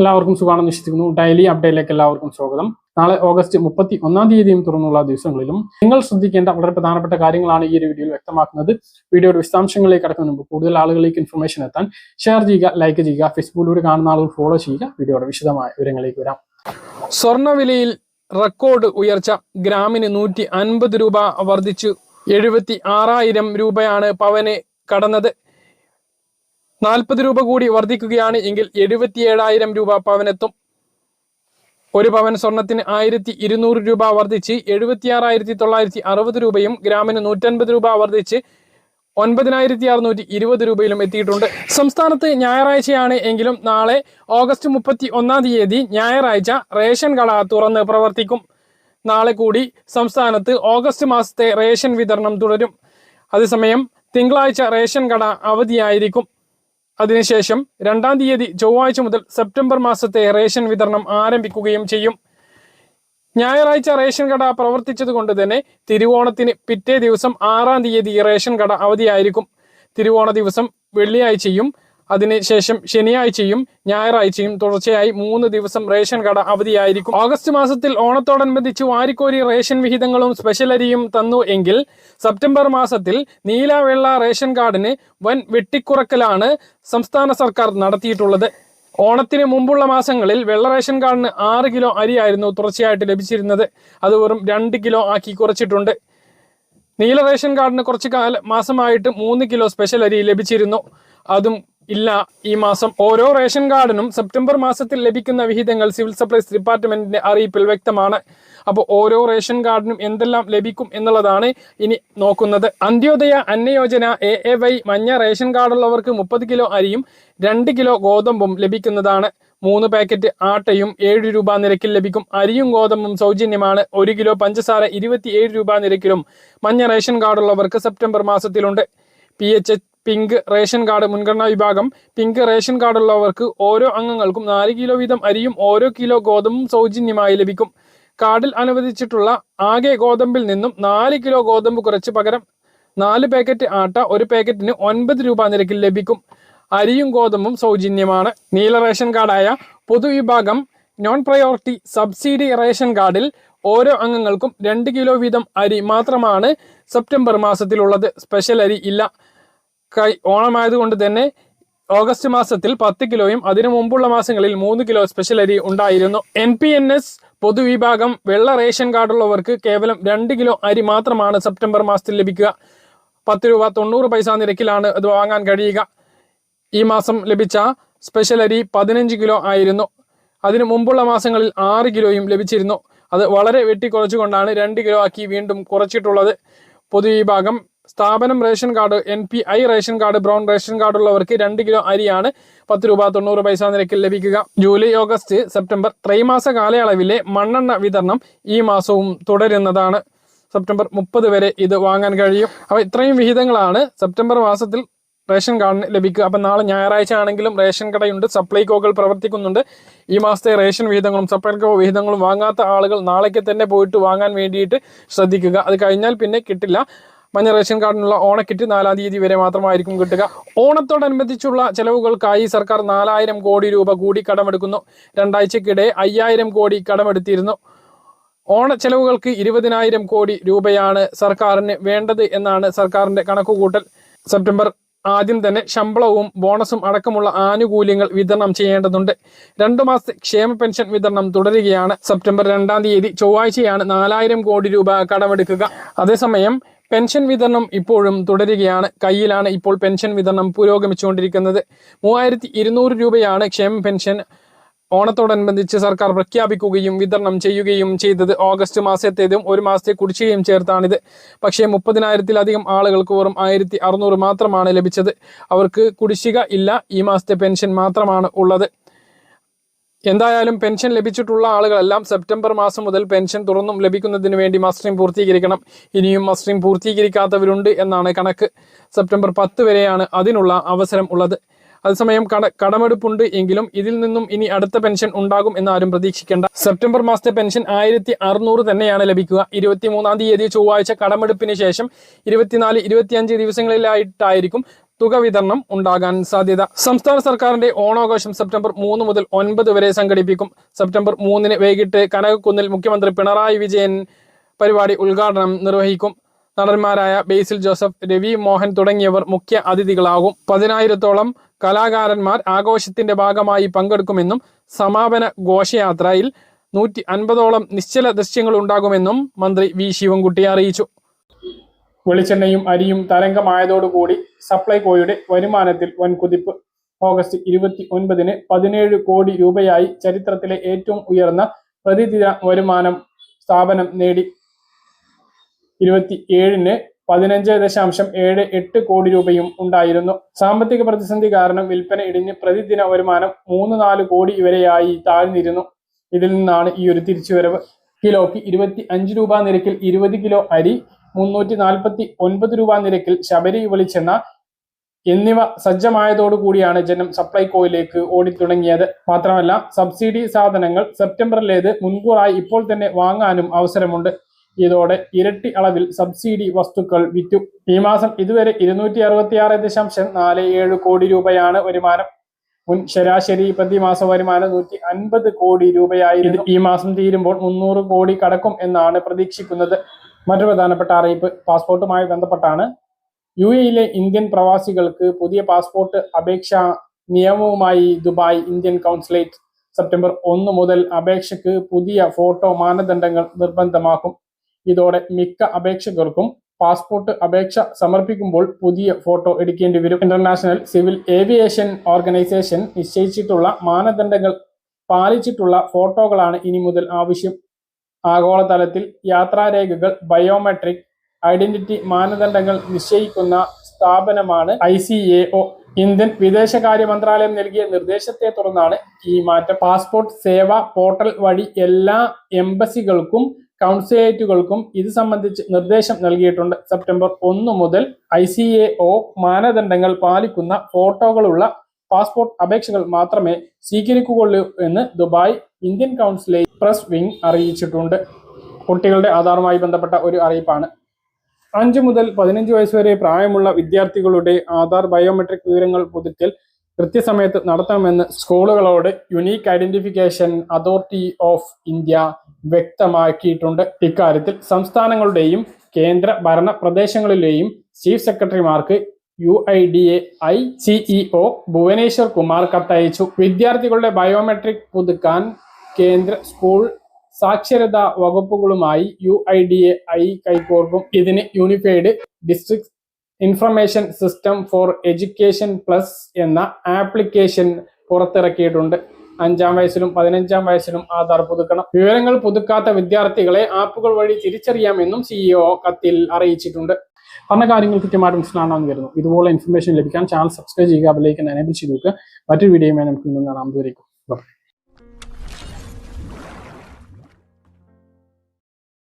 എല്ലാവർക്കും സുഖമാണെന്ന് വിശ്വസിക്കുന്നു. ഡെയിലി അപ്ഡേറ്റിലേക്ക് എല്ലാവർക്കും സ്വാഗതം. നാളെ ഓഗസ്റ്റ് മുപ്പത്തി ഒന്നാം തീയതിയും തുറന്നുള്ള ദിവസങ്ങളിലും നിങ്ങൾ ശ്രദ്ധിക്കേണ്ട വളരെ പ്രധാനപ്പെട്ട കാര്യങ്ങളാണ് ഈ ഒരു വീഡിയോയിൽ വ്യക്തമാക്കുന്നത്. വീഡിയോയുടെ വിശദാംശങ്ങളിലേക്ക് കടക്കുന്ന മുമ്പ് കൂടുതൽ ആളുകളിലേക്ക് ഇൻഫർമേഷൻ എത്താൻ ഷെയർ ചെയ്യുക ലൈക്ക് ചെയ്യുക ഫേസ്ബുക്കിലൂടെ കാണുന്ന ആളുകൾ ഫോളോ ചെയ്യുക. വീഡിയോയുടെ വിശദമായ വിവരങ്ങളിലേക്ക് വരാം. സ്വർണവിലയിൽ റെക്കോർഡ് ഉയർച്ച. ഗ്രാമിന് നൂറ്റി അൻപത് രൂപ വർദ്ധിച്ചു. എഴുപത്തി ആറായിരം രൂപയാണ് പവന് കടന്നത്. നാൽപ്പത് രൂപ കൂടി വർദ്ധിക്കുകയാണ് എങ്കിൽ എഴുപത്തിയേഴായിരം രൂപ പവനെത്തും. ഒരു പവൻ സ്വർണത്തിന് ആയിരത്തി ഇരുന്നൂറ് രൂപ വർദ്ധിച്ച് എഴുപത്തിയാറായിരത്തി തൊള്ളായിരത്തി അറുപത് രൂപയും ഗ്രാമിന് നൂറ്റൻപത് രൂപ വർദ്ധിച്ച് ഒൻപതിനായിരത്തി അറുന്നൂറ്റി ഇരുപത് രൂപയിലും എത്തിയിട്ടുണ്ട്. സംസ്ഥാനത്ത് ഞായറാഴ്ചയാണ് എങ്കിലും നാളെ ഓഗസ്റ്റ് മുപ്പത്തി ഒന്നാം തീയതി ഞായറാഴ്ച റേഷൻ കട തുറന്ന് പ്രവർത്തിക്കും. നാളെ കൂടി സംസ്ഥാനത്ത് ഓഗസ്റ്റ് മാസത്തെ റേഷൻ വിതരണം തുടരും. അതേസമയം തിങ്കളാഴ്ച റേഷൻ കട അവധിയായിരിക്കും. അതിനുശേഷം രണ്ടാം തീയതി ചൊവ്വാഴ്ച മുതൽ സെപ്റ്റംബർ മാസത്തെ റേഷൻ വിതരണം ആരംഭിക്കുകയും ചെയ്യും. ഞായറാഴ്ച റേഷൻ കട പ്രവർത്തിച്ചതുകൊണ്ട് തന്നെ തിരുവോണത്തിന് പിറ്റേ ദിവസം ആറാം തീയതി റേഷൻ കട അവധിയായിരിക്കും. തിരുവോണ ദിവസം വെള്ളിയാഴ്ചയും അതിനുശേഷം ശനിയാഴ്ചയും ഞായറാഴ്ചയും തുടർച്ചയായി മൂന്ന് ദിവസം റേഷൻ കട അവധിയായിരിക്കും. ഓഗസ്റ്റ് മാസത്തിൽ ഓണത്തോടനുബന്ധിച്ച് വാരിക്കോരി റേഷൻ വിഹിതങ്ങളും സ്പെഷ്യൽ അരിയും തന്നു എങ്കിൽ സെപ്റ്റംബർ മാസത്തിൽ നീല വെള്ള റേഷൻ കാർഡിന് വൻ വെട്ടിക്കുറക്കലാണ് സംസ്ഥാന സർക്കാർ നടത്തിയിട്ടുള്ളത്. ഓണത്തിന് മുമ്പുള്ള മാസങ്ങളിൽ വെള്ള റേഷൻ കാർഡിന് ആറ് കിലോ അരിയായിരുന്നു തുടർച്ചയായിട്ട് ലഭിച്ചിരുന്നത്. അത് വെറും രണ്ട് കിലോ ആക്കി കുറച്ചിട്ടുണ്ട്. നീല റേഷൻ കാർഡിന് കുറച്ച് കാല മാസമായിട്ട് മൂന്ന് കിലോ സ്പെഷ്യൽ അരി ലഭിച്ചിരുന്നു. അതും ഇല്ല ഈ മാസം ഓരോ റേഷൻ കാർഡിനും സെപ്റ്റംബർ മാസത്തിൽ ലഭിക്കുന്ന വിഹിതങ്ങൾ സിവിൽ സപ്ലൈസ് ഡിപ്പാർട്ട്മെന്റിന്റെ അറിയിപ്പിൽ വ്യക്തമാണ്. അപ്പോൾ ഓരോ റേഷൻ കാർഡിനും എന്തെല്ലാം ലഭിക്കും എന്നുള്ളതാണ് ഇനി നോക്കുന്നത്. Antyodaya Annayojana A A Y മഞ്ഞ റേഷൻ കാർഡുള്ളവർക്ക് മുപ്പത് കിലോ അരിയും രണ്ട് കിലോ ഗോതമ്പും ലഭിക്കുന്നതാണ്. മൂന്ന് പാക്കറ്റ് ആട്ടയും ഏഴ് രൂപ നിരക്കിൽ ലഭിക്കും. അരിയും ഗോതമ്പും സൗജന്യമാണ്. ഒരു കിലോ പഞ്ചസാര ഇരുപത്തിയേഴ് രൂപ നിരക്കിലും മഞ്ഞ റേഷൻ കാർഡുള്ളവർക്ക് September മാസത്തിലുണ്ട്. P H pink ration card മുൻഗണനാ വിഭാഗം. പിങ്ക് റേഷൻ കാർഡുള്ളവർക്ക് ഓരോ അംഗങ്ങൾക്കും നാല് കിലോ വീതം അരിയും ഓരോ കിലോ ഗോതമ്പും സൗജന്യമായി ലഭിക്കും. കാർഡിൽ അനുവദിച്ചിട്ടുള്ള ആകെ ഗോതമ്പിൽ നിന്നും നാല് കിലോ ഗോതമ്പ് കുറച്ച് പകരം നാല് പാക്കറ്റ് ആട്ട ഒരു പാക്കറ്റിന് ഒൻപത് രൂപ നിരക്കിൽ ലഭിക്കും. അരിയും ഗോതമ്പും സൗജന്യമാണ്. നീല റേഷൻ കാർഡായ പൊതുവിഭാഗം നോൺ പ്രയോറിറ്റി സബ്സിഡി റേഷൻ കാർഡിൽ ഓരോ അംഗങ്ങൾക്കും രണ്ട് കിലോ വീതം അരി മാത്രമാണ് സെപ്റ്റംബർ മാസത്തിലുള്ളത്. സ്പെഷ്യൽ അരി ഇല്ല. കൈ ഓണമായതുകൊണ്ട് തന്നെ ഓഗസ്റ്റ് മാസത്തിൽ പത്ത് കിലോയും അതിനു മുമ്പുള്ള മാസങ്ങളിൽ മൂന്ന് കിലോ സ്പെഷ്യൽ അരി ഉണ്ടായിരുന്നു. എൻ പി എൻ എസ് പൊതുവിഭാഗം വെള്ള റേഷൻ കാർഡുള്ളവർക്ക് കേവലം രണ്ട് കിലോ അരി മാത്രമാണ് സെപ്റ്റംബർ മാസത്തിൽ ലഭിക്കുക. പത്ത് രൂപ തൊണ്ണൂറ് പൈസ നിരക്കിലാണ് അത് വാങ്ങാൻ കഴിയുക. ഈ മാസം ലഭിച്ച സ്പെഷ്യൽ അരി പതിനഞ്ച് കിലോ ആയിരുന്നു. അതിനു മുമ്പുള്ള മാസങ്ങളിൽ ആറ് കിലോയും ലഭിച്ചിരുന്നു. അത് വളരെ വെട്ടിക്കുറച്ചുകൊണ്ടാണ് രണ്ട് കിലോ ആക്കി വീണ്ടും കുറച്ചിട്ടുള്ളത്. പൊതുവിഭാഗം സ്ഥാപനം ration card N P I ration card brown ration card ഉള്ളവർക്ക് രണ്ട് കിലോ അരിയാണ് പത്ത് രൂപ തൊണ്ണൂറ് പൈസ നിരക്കിൽ ലഭിക്കുക. ജൂലൈ ഓഗസ്റ്റ് സെപ്റ്റംബർ ത്രൈമാസ കാലയളവിലെ മണ്ണെണ്ണ വിതരണം ഈ മാസവും തുടരുന്നതാണ്. സെപ്റ്റംബർ മുപ്പത് വരെ ഇത് വാങ്ങാൻ കഴിയും. അപ്പോൾ ഇത്രയും വിഹിതങ്ങളാണ് സെപ്റ്റംബർ മാസത്തിൽ റേഷൻ കാർഡിന് ലഭിക്കുക. അപ്പം നാളെ ഞായറാഴ്ച ആണെങ്കിലും റേഷൻ കടയുണ്ട് സപ്ലൈകോകൾ പ്രവർത്തിക്കുന്നുണ്ട്. ഈ മാസത്തെ റേഷൻ വിഹിതങ്ങളും സപ്ലൈകോ വിഹിതങ്ങളും വാങ്ങാത്ത ആളുകൾ നാളേക്ക് തന്നെ പോയിട്ട് വാങ്ങാൻ വേണ്ടിയിട്ട് ശ്രദ്ധിക്കുക. അത് കഴിഞ്ഞാൽ പിന്നെ കിട്ടില്ല. മഞ്ഞ റേഷൻ കാർഡിനുള്ള ഓണക്കിറ്റ് നാലാം തീയതി വരെ മാത്രമായിരിക്കും കിട്ടുക. ഓണത്തോടനുബന്ധിച്ചുള്ള ചെലവുകൾക്കായി സർക്കാർ നാലായിരം കോടി രൂപ കൂടി കടമെടുക്കുന്നു. രണ്ടാഴ്ചക്കിടെ അയ്യായിരം കോടി കടമെടുത്തിരുന്നു. ഓണ ചെലവുകൾക്ക് ഇരുപതിനായിരം കോടി രൂപയാണ് സർക്കാരിന് വേണ്ടത് എന്നാണ് സർക്കാരിന്റെ കണക്കുകൂട്ടൽ. സെപ്റ്റംബർ ആദ്യം തന്നെ ശമ്പളവും ബോണസും അടക്കമുള്ള ആനുകൂല്യങ്ങൾ വിതരണം ചെയ്യേണ്ടതുണ്ട്. രണ്ടു മാസത്തെ ക്ഷേമ പെൻഷൻ വിതരണം തുടരുകയാണ്. സെപ്റ്റംബർ രണ്ടാം തീയതി ചൊവ്വാഴ്ചയാണ് നാലായിരം കോടി രൂപ കടമെടുക്കുക. അതേസമയം പെൻഷൻ വിതരണം ഇപ്പോഴും തുടരുകയാണ്. കയ്യിലാണ് ഇപ്പോൾ പെൻഷൻ വിതരണം പുരോഗമിച്ചുകൊണ്ടിരിക്കുന്നത്. മൂവായിരത്തി ഇരുന്നൂറ് രൂപയാണ് ക്ഷേമ പെൻഷൻ ഓണത്തോടനുബന്ധിച്ച് സർക്കാർ പ്രഖ്യാപിക്കുകയും വിതരണം ചെയ്യുകയും ചെയ്തത്. ഓഗസ്റ്റ് മാസത്തേതും ഒരു മാസത്തെ കുടിശ്ശികയും ചേർത്താണിത് പക്ഷേ മുപ്പതിനായിരത്തിലധികം ആളുകൾക്ക് വെറും ആയിരത്തി മാത്രമാണ് ലഭിച്ചത്. അവർക്ക് കുടിശ്ശിക ഇല്ല. ഈ മാസത്തെ പെൻഷൻ മാത്രമാണ് ഉള്ളത്. എന്തായാലും പെൻഷൻ ലഭിച്ചിട്ടുള്ള ആളുകളെല്ലാം സെപ്റ്റംബർ മാസം മുതൽ പെൻഷൻ തുറന്നും ലഭിക്കുന്നതിന് വേണ്ടി മസ്റ്ററിംഗ് പൂർത്തീകരിക്കണം. ഇനിയും മസ്റ്ററിംഗ് പൂർത്തീകരിക്കാത്തവരുണ്ട് എന്നാണ് കണക്ക്. സെപ്റ്റംബർ പത്ത് വരെയാണ് അതിനുള്ള അവസരം ഉള്ളത്. അതേസമയം കട കടമെടുപ്പുണ്ട് എങ്കിലും ഇതിൽ നിന്നും ഇനി അടുത്ത പെൻഷൻ ഉണ്ടാകും എന്നാരും പ്രതീക്ഷിക്കേണ്ട. സെപ്റ്റംബർ മാസത്തെ പെൻഷൻ ആയിരത്തി അറുന്നൂറ് തന്നെയാണ് ലഭിക്കുക. ഇരുപത്തി മൂന്നാം തീയതി ചൊവ്വാഴ്ച കടമെടുപ്പിന് ശേഷം ഇരുപത്തിനാല് ഇരുപത്തിയഞ്ച് ദിവസങ്ങളിലായിട്ടായിരിക്കും തുക വിതരണം ഉണ്ടാകാൻ സാധ്യത. സംസ്ഥാന സർക്കാരിന്റെ ഓണാഘോഷം സെപ്റ്റംബർ മൂന്ന് മുതൽ ഒൻപത് വരെ സംഘടിപ്പിക്കും. സെപ്റ്റംബർ മൂന്നിന് വൈകിട്ട് കനകക്കുന്നിൽ മുഖ്യമന്ത്രി പിണറായി വിജയൻ പരിപാടി ഉദ്ഘാടനം നിർവഹിക്കും. നടന്മാരായ ബേസിൽ ജോസഫ് രവി മോഹൻ തുടങ്ങിയവർ മുഖ്യ അതിഥികളാകും. പതിനായിരത്തോളം കലാകാരന്മാർ ആഘോഷത്തിന്റെ ഭാഗമായി പങ്കെടുക്കുമെന്നും സമാപന ഘോഷയാത്രയിൽ നൂറ്റി അൻപതോളം നിശ്ചല ദൃശ്യങ്ങൾ ഉണ്ടാകുമെന്നും മന്ത്രി വി ശിവൻകുട്ടി അറിയിച്ചു. വെളിച്ചെണ്ണയും അരിയും തരംഗമായതോടുകൂടി സപ്ലൈകോയുടെ വരുമാനത്തിൽ വൻ കുതിപ്പ് ഓഗസ്റ്റ് ഇരുപത്തി ഒൻപതിന് പതിനേഴ് കോടി രൂപയായി ചരിത്രത്തിലെ ഏറ്റവും ഉയർന്ന പ്രതിദിന വരുമാനം സ്ഥാപനം നേടി. ഇരുപത്തി ഏഴിന് പതിനഞ്ച് ദശാംശം ഏഴ് എട്ട് കോടി രൂപയും ഉണ്ടായിരുന്നു. സാമ്പത്തിക പ്രതിസന്ധി കാരണം വിൽപ്പന ഇടിഞ്ഞ് പ്രതിദിന വരുമാനം മൂന്ന് നാല് കോടി വരെയായി താഴ്ന്നിരുന്നു. ഇതിൽ നിന്നാണ് ഈ ഒരു തിരിച്ചുവരവ്. കിലോയ്ക്ക് ഇരുപത്തി അഞ്ച് രൂപ നിരക്കിൽ ഇരുപത് കിലോ അരി മുന്നൂറ്റി നാൽപ്പത്തി ഒൻപത് രൂപ നിരക്കിൽ ശബരി വിളിച്ചെന്ന എന്നിവ സജ്ജമായതോടുകൂടിയാണ് ജനം സപ്ലൈകോയിലേക്ക് ഓടിത്തുടങ്ങിയത്. മാത്രമല്ല സബ്സിഡി സാധനങ്ങൾ സെപ്റ്റംബറിലേത് മുൻകൂറായി ഇപ്പോൾ തന്നെ വാങ്ങാനും അവസരമുണ്ട്. ഇതോടെ ഇരട്ടി അളവിൽ സബ്സിഡി വസ്തുക്കൾ വിറ്റു. ഈ മാസം ഇതുവരെ ഇരുന്നൂറ്റി അറുപത്തി ആറ് ദശാംശം നാല് ഏഴ് കോടി രൂപയാണ് വരുമാനം. മുൻ ശരാശരി പ്രതിമാസ വരുമാനം നൂറ്റി അൻപത് കോടി രൂപയായിരുന്നു. ഈ മാസം തീരുമ്പോൾ മുന്നൂറ് കോടി കടക്കും എന്നാണ് പ്രതീക്ഷിക്കുന്നത്. മറ്റൊരു പ്രധാനപ്പെട്ട അറിയിപ്പ് പാസ്പോർട്ടുമായി ബന്ധപ്പെട്ടാണ്. യു എയിലെ ഇന്ത്യൻ പ്രവാസികൾക്ക് പുതിയ പാസ്പോർട്ട് അപേക്ഷ നിയമവുമായി ദുബായ് ഇന്ത്യൻ കൗൺസിലേറ്റ് സെപ്റ്റംബർ ഒന്ന് മുതൽ അപേക്ഷയ്ക്ക് പുതിയ ഫോട്ടോ മാനദണ്ഡങ്ങൾ നിർബന്ധമാക്കും. ഇതോടെ മിക്ക അപേക്ഷകർക്കും പാസ്പോർട്ട് അപേക്ഷ സമർപ്പിക്കുമ്പോൾ പുതിയ ഫോട്ടോ എടുക്കേണ്ടി വരും. ഇന്റർനാഷണൽ സിവിൽ ഏവിയേഷൻ ഓർഗനൈസേഷൻ നിശ്ചയിച്ചിട്ടുള്ള മാനദണ്ഡങ്ങൾ പാലിച്ചിട്ടുള്ള ഫോട്ടോകളാണ് ഇനി മുതൽ ആവശ്യം. ആഗോളതലത്തിൽ യാത്രാരേഖകൾ ബയോമെട്രിക് ഐഡന്റിറ്റി മാനദണ്ഡങ്ങൾ നിശ്ചയിക്കുന്ന സ്ഥാപനമാണ് I C A O. Indian വിദേശകാര്യ മന്ത്രാലയം നൽകിയ നിർദ്ദേശത്തെ തുടർന്നാണ് ഈ മാറ്റം. പാസ്പോർട്ട് സേവാ പോർട്ടൽ വഴി എല്ലാ എംബസികൾക്കും കൗൺസിലേറ്റുകൾക്കും ഇത് സംബന്ധിച്ച് നിർദ്ദേശം നൽകിയിട്ടുണ്ട്. സെപ്റ്റംബർ ഒന്ന് മുതൽ ഐ സി എ ഒ മാനദണ്ഡങ്ങൾ പാലിക്കുന്ന ഫോട്ടോകളുള്ള പാസ്പോർട്ട് അപേക്ഷകൾ മാത്രമേ സ്വീകരിക്കുകയുള്ളൂ എന്ന് ദുബായ് ഇന്ത്യൻ കൗൺസിലെ പ്രസ് വിംഗ് അറിയിച്ചിട്ടുണ്ട്. കുട്ടികളുടെ ആധാറുമായി ബന്ധപ്പെട്ട ഒരു അറിയിപ്പാണ്. അഞ്ചു മുതൽ പതിനഞ്ച് വയസ്സ് വരെ പ്രായമുള്ള വിദ്യാർത്ഥികളുടെ ആധാർ ബയോമെട്രിക് വിവരങ്ങൾ പുതുക്കൽ കൃത്യസമയത്ത് നടത്തണമെന്ന് സ്കൂളുകളോട് unique identification authority of India വ്യക്തമാക്കിയിട്ടുണ്ട്. ഇക്കാര്യത്തിൽ സംസ്ഥാനങ്ങളുടെയും കേന്ദ്ര ഭരണ പ്രദേശങ്ങളിലെയും ചീഫ് സെക്രട്ടറിമാർക്ക് U I D A I CEO Bhuvaneshwar Kumar കത്തയച്ചു. വിദ്യാർത്ഥികളുടെ ബയോമെട്രിക് പുതുക്കാൻ കേന്ദ്ര സ്കൂൾ സാക്ഷരതാ വകുപ്പുകളുമായി U I D A I കൈകോർക്കും. ഇതിന് unified district information system for education plus എന്ന ആപ്ലിക്കേഷൻ പുറത്തിറക്കിയിട്ടുണ്ട്. അഞ്ചാം വയസ്സിലും പതിനഞ്ചാം വയസ്സിലും ആധാർ പുതുക്കണം. വിവരങ്ങൾ പുതുക്കാത്ത വിദ്യാർത്ഥികളെ ആപ്പുകൾ വഴി തിരിച്ചറിയാമെന്നും സിഇഒ കത്തിൽ അറിയിച്ചിട്ടുണ്ട്. പറഞ്ഞ കാര്യങ്ങൾ കൃത്യമായിട്ട് മനസ്സിലാണെന്ന് വരുന്നു ഇതുപോലെ ഇൻഫർമേഷൻ ലഭിക്കാൻ ചാനൽ സബ്സ്ക്രൈബ് ചെയ്യുക അതിലേക്ക് എനേബിൾ ചെയ്ത് നോക്കുക മറ്റൊരു വീഡിയോയുമായി നമുക്ക് കാണാം. ദൂരേക്കും